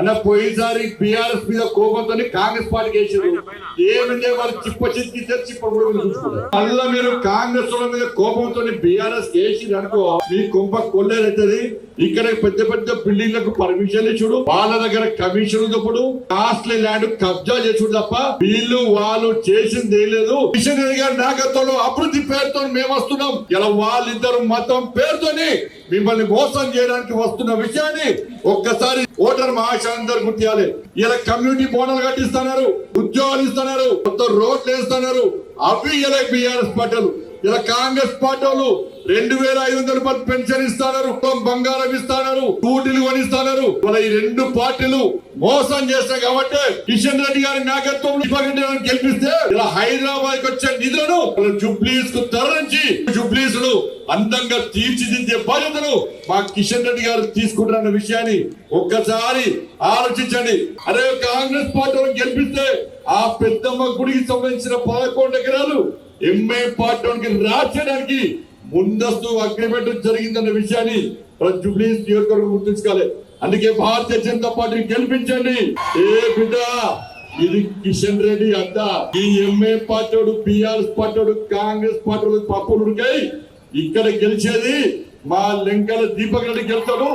అన్న పోయినసారి బీఆర్ఎస్ మీద కోపంతో కాంగ్రెస్ పార్టీకి వేసారు ఏమంటే వాళ్ళు చిప్ప చిత్తి చిప్ప కూడా మీరు చూసుకున్నారు మళ్ళా మీరు కాంగ్రెస్ మీద కోపంతో బీఆర్ఎస్ వేసి అనుకో మీ కుంప కొల్లేరైతుంది ఇక్కడ పెద్ద పెద్ద బిల్డింగ్లకు పర్మిషన్ ఇచ్చుడు. వాళ్ళ దగ్గర కమిషన్ తప్పుడు కాస్ట్లీ ల్యాండ్ కబ్జా చేసుడు తప్ప వీళ్ళు వాళ్ళు చేసింది ఏం లేదు. కిషన్ రెడ్డి గారి నాయకత్వంలో అభివృద్ధి పేరుతో మేము వస్తున్నాం. ఇలా వాళ్ళిద్దరు మతం పేరుతోని మిమ్మల్ని మోసం చేయడానికి వస్తున్న విషయాన్ని ఒక్కసారి ఓటర్ మహాశాందరు గుర్తియాలి ఇలా కమ్యూనిటీ బోనాలు కట్టిస్తున్నారు ఉద్యోగాలు ఇస్తున్నారు కొత్త రోడ్లు వేస్తున్నారు. అవి ఇలా బీఆర్ఎస్ పార్టీలు. ఇలా కాంగ్రెస్ పార్టీ వాళ్ళు రెండు వేల ఐదు వందల రూపాయలు పెన్షన్ ఇస్తున్నారు బంగారం ఇస్తున్నారు టూటీలు కొనిస్తున్నారు. ఇలా ఈ రెండు పార్టీలు మోసం చేస్తాయి కాబట్టి కిషన్ రెడ్డి గారి నాయకత్వం గెలిపిస్తే ఇలా హైదరాబాద్ వచ్చే నిధులను అందంగా తీర్చిదిద్దే బాధ్యతను మా కిషన్ రెడ్డి గారు తీసుకుంటారన్న విషయాన్ని ఒక్కసారి ఆలోచించండి. అదే కాంగ్రెస్ పార్టీ గెలిపిస్తే ఆ పెద్దమ్మ గుడికి సంబంధించిన పదకొండు ఎకరాలు ఎంఏ పార్టీ వాళ్ళకి రాసేయడానికి ముందస్తు అగ్రిమెంట్ జరిగిందన్న విషయాన్ని జుబ్లీస్ నియోజకవర్గం గుర్తుంచుకోవాలి. అందుకే భారతీయ జనతా పార్టీ గెలిపించండి. ఏ బిడ్డ? ఇది కిషన్ రెడ్డి అంతా. ఈ MA party BRS party Congress party పప్పులుడికై ఇక్కడ గెలిచేది మా లింకల దీపక్ రెడ్డి గెలుతాడు